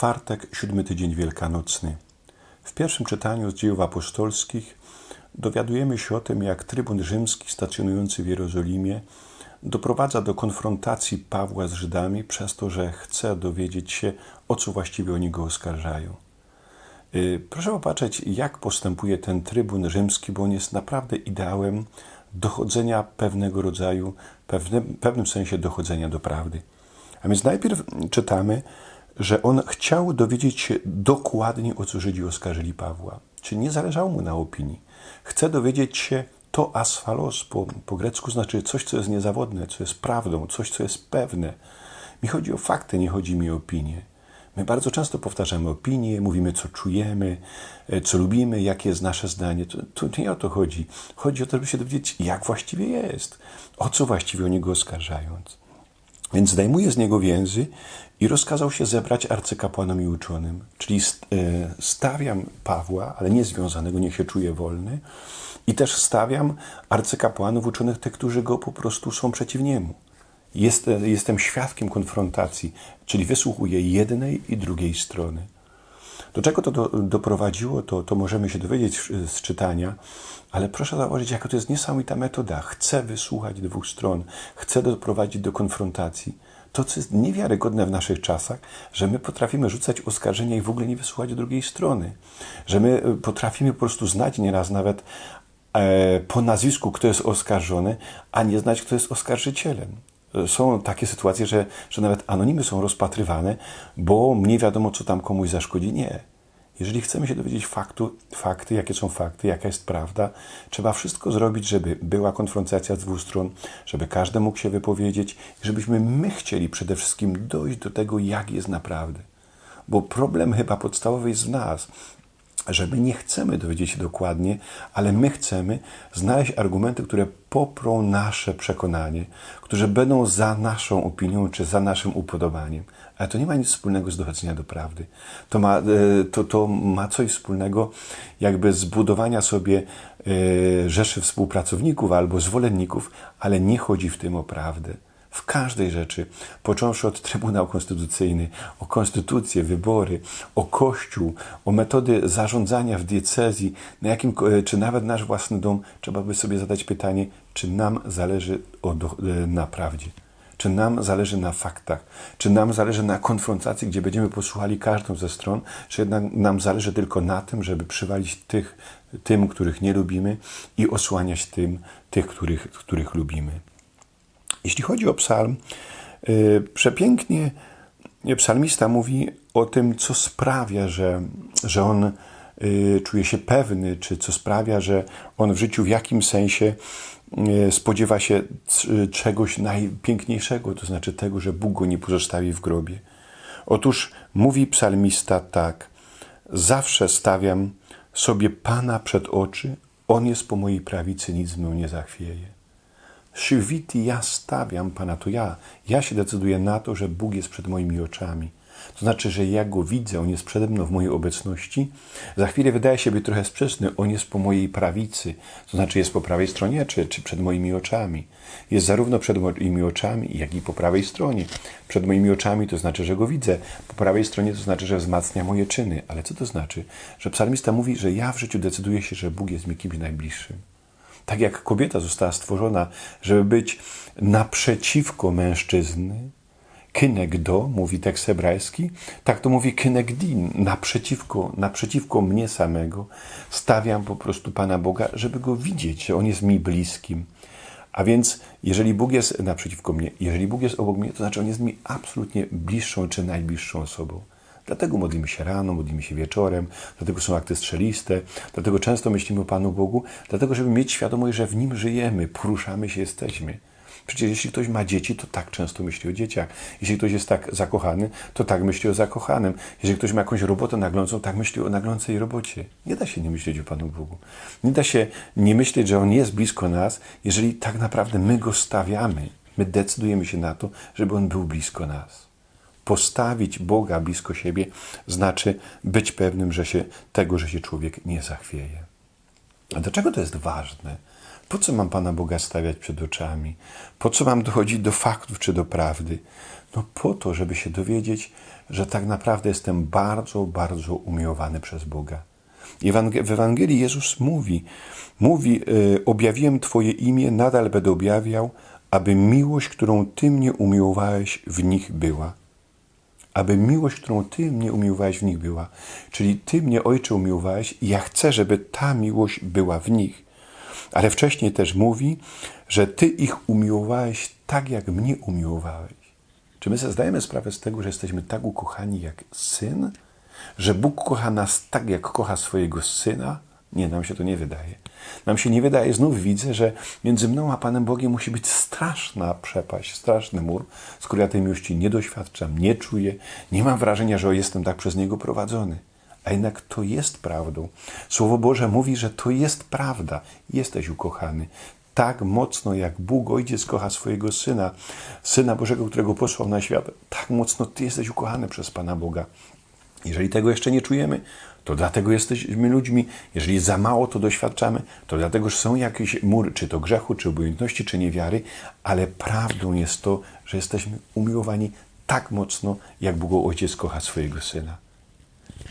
Czwartek, siódmy tydzień wielkanocny. W pierwszym czytaniu z dziejów apostolskich dowiadujemy się o tym, jak trybun rzymski stacjonujący w Jerozolimie doprowadza do konfrontacji Pawła z Żydami przez to, że chce dowiedzieć się, o co właściwie oni go oskarżają. Y, proszę popatrzeć, jak postępuje ten trybun rzymski, bo on jest naprawdę ideałem dochodzenia pewnego rodzaju, pewnym, pewnym sensie dochodzenia do prawdy. A więc najpierw czytamy, że on chciał dowiedzieć się dokładnie, o co Żydzi oskarżyli Pawła. Czyli nie zależało mu na opinii. Chce dowiedzieć się to asfalos po, po grecku znaczy coś, co jest niezawodne, co jest prawdą, coś, co jest pewne. Mi chodzi o fakty, nie chodzi mi o opinie. My bardzo często powtarzamy opinie, mówimy, co czujemy, e, co lubimy, jakie jest nasze zdanie. To, to nie o to chodzi. Chodzi o to, żeby się dowiedzieć, jak właściwie jest, o co właściwie o niego oskarżając. Więc zdejmuje z niego więzy i rozkazał się zebrać arcykapłanom i uczonym. Czyli e, stawiam Pawła, ale nie związanego, niech się czuje wolny. I też stawiam arcykapłanów uczonych, tych, którzy go po prostu są przeciw niemu. Jest, jestem świadkiem konfrontacji, czyli wysłuchuję jednej i drugiej strony. Do czego to do, doprowadziło, to, to możemy się dowiedzieć z czytania, ale proszę zauważyć, jaka to jest niesamowita metoda. Chcę wysłuchać dwóch stron, chcę doprowadzić do konfrontacji. To, co jest niewiarygodne w naszych czasach, że my potrafimy rzucać oskarżenia i w ogóle nie wysłuchać drugiej strony. Że my e, potrafimy po prostu znać nieraz nawet e, po nazwisku, kto jest oskarżony, a nie znać, kto jest oskarżycielem są takie sytuacje, że, że nawet anonimy są rozpatrywane, bo nie wiadomo, co tam komuś zaszkodzi. Nie. Jeżeli chcemy się dowiedzieć faktu, fakty, jakie są fakty, jaka jest prawda, trzeba wszystko zrobić, żeby była konfrontacja z dwóch stron, żeby każdy mógł się wypowiedzieć i żebyśmy my chcieli przede wszystkim dojść do tego, jak jest naprawdę. Bo problem chyba podstawowy jest w nas, że my nie chcemy dowiedzieć się dokładnie, ale my chcemy znaleźć argumenty, które poprą nasze przekonanie, które będą za naszą opinią czy za naszym upodobaniem. Ale to nie ma nic wspólnego z dochodzenia do prawdy. To ma, e, to, to ma coś wspólnego jakby z budowania sobie e, rzeszy współpracowników albo zwolenników, ale nie chodzi w tym o prawdę w każdej rzeczy, począwszy od Trybunał Konstytucyjny, o konstytucję, wybory, o Kościół, o metody zarządzania w diecezji, na jakim, e, czy nawet nasz własny dom, trzeba by sobie zadać pytanie, czy nam zależy e, na prawdzie. Czy nam zależy na faktach? Czy nam zależy na konfrontacji, gdzie będziemy posłuchali każdą ze stron? Czy jednak nam zależy tylko na tym, żeby przywalić tych, tym, których nie lubimy i osłaniać tym, tych, których, których lubimy? Jeśli chodzi o psalm, y, przepięknie psalmista mówi o tym, co sprawia, że, że on y, czuje się pewny, czy co sprawia, że on w życiu w jakim sensie y, spodziewa się czegoś najpiękniejszego, to znaczy tego, że Bóg go nie pozostawi w grobie. Otóż mówi psalmista tak: Zawsze stawiam sobie Pana przed oczy, On jest po mojej prawicy, nic mnie nie zachwieje. Szywiti, ja stawiam Pana, to ja. Ja się decyduję na to, że Bóg jest przed moimi oczami. To znaczy, że ja Go widzę, On jest przede mną w mojej obecności. Za chwilę wydaje się być trochę sprzeczny. On jest po mojej prawicy, to znaczy jest po prawej stronie, czy, czy przed moimi oczami. Jest zarówno przed moimi oczami, jak i po prawej stronie. Przed moimi oczami to znaczy, że Go widzę. Po prawej stronie to znaczy, że wzmacnia moje czyny. Ale co to znaczy? Że psalmista mówi, że ja w życiu decyduję się, że Bóg jest mi kimś najbliższym. Tak jak kobieta została stworzona, żeby być naprzeciwko mężczyzny, kynegdo, mówi tekst hebrajski, tak to mówi kynegdin, naprzeciwko, naprzeciwko mnie samego, stawiam po prostu Pana Boga, żeby Go widzieć, że On jest mi bliskim. A więc, jeżeli Bóg jest naprzeciwko mnie, jeżeli Bóg jest obok mnie, to znaczy On jest mi absolutnie bliższą czy najbliższą osobą. Dlatego modlimy się rano, modlimy się wieczorem, dlatego są akty strzeliste, dlatego często myślimy o Panu Bogu, dlatego żeby mieć świadomość, że w Nim żyjemy, poruszamy się, jesteśmy. Przecież jeśli ktoś ma dzieci, to tak często myśli o dzieciach. Jeśli ktoś jest tak zakochany, to tak myśli o zakochanym. Jeśli ktoś ma jakąś robotę naglącą, tak myśli o naglącej robocie. Nie da się nie myśleć o Panu Bogu. Nie da się nie myśleć, że On jest blisko nas, jeżeli tak naprawdę my Go stawiamy. My decydujemy się na to, żeby On był blisko nas postawić Boga blisko siebie, znaczy być pewnym że się, tego, że się człowiek nie zachwieje. A dlaczego to jest ważne? Po co mam Pana Boga stawiać przed oczami? Po co mam dochodzić do faktów czy do prawdy? No po to, żeby się dowiedzieć, że tak naprawdę jestem bardzo, bardzo umiłowany przez Boga. W Ewangelii Jezus mówi, mówi, y, objawiłem Twoje imię, nadal będę objawiał, aby miłość, którą Ty mnie umiłowałeś, w nich była. Aby miłość, którą Ty mnie umiłowałeś, w nich była. Czyli Ty mnie, Ojcze, umiłowałeś i ja chcę, żeby ta miłość była w nich. Ale wcześniej też mówi, że Ty ich umiłowałeś tak, jak mnie umiłowałeś. Czy my sobie zdajemy sprawę z tego, że jesteśmy tak ukochani jak syn? Że Bóg kocha nas tak, jak kocha swojego syna? Nie, nam się to nie wydaje. Nam się nie wydaje. Znów widzę, że między mną a Panem Bogiem musi być straszna przepaść, straszny mur, skoro ja tej miłości nie doświadczam, nie czuję, nie mam wrażenia, że jestem tak przez Niego prowadzony. A jednak to jest prawdą. Słowo Boże mówi, że to jest prawda. Jesteś ukochany. Tak mocno, jak Bóg Ojciec kocha swojego Syna, Syna Bożego, którego posłał na świat, tak mocno Ty jesteś ukochany przez Pana Boga. Jeżeli tego jeszcze nie czujemy, to dlatego jesteśmy ludźmi. Jeżeli za mało to doświadczamy, to dlatego, że są jakieś mury, czy to grzechu, czy obojętności, czy niewiary, ale prawdą jest to, że jesteśmy umiłowani tak mocno, jak Bóg Ojciec kocha swojego Syna.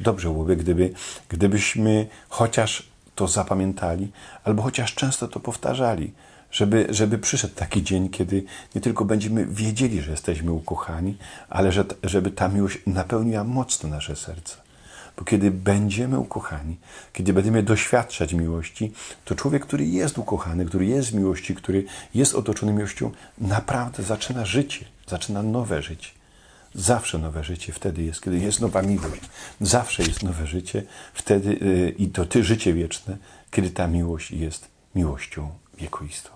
Dobrze byłoby, gdyby, gdybyśmy chociaż to zapamiętali, albo chociaż często to powtarzali, żeby, żeby przyszedł taki dzień, kiedy nie tylko będziemy wiedzieli, że jesteśmy ukochani, ale że, żeby ta miłość napełniła mocno nasze serca. Bo kiedy będziemy ukochani, kiedy będziemy doświadczać miłości, to człowiek, który jest ukochany, który jest w miłości, który jest otoczony miłością, naprawdę zaczyna życie, zaczyna nowe życie. Zawsze nowe życie wtedy jest, kiedy jest nowa miłość. Zawsze jest nowe życie wtedy yy, i to ty życie wieczne, kiedy ta miłość jest miłością wiekuistą.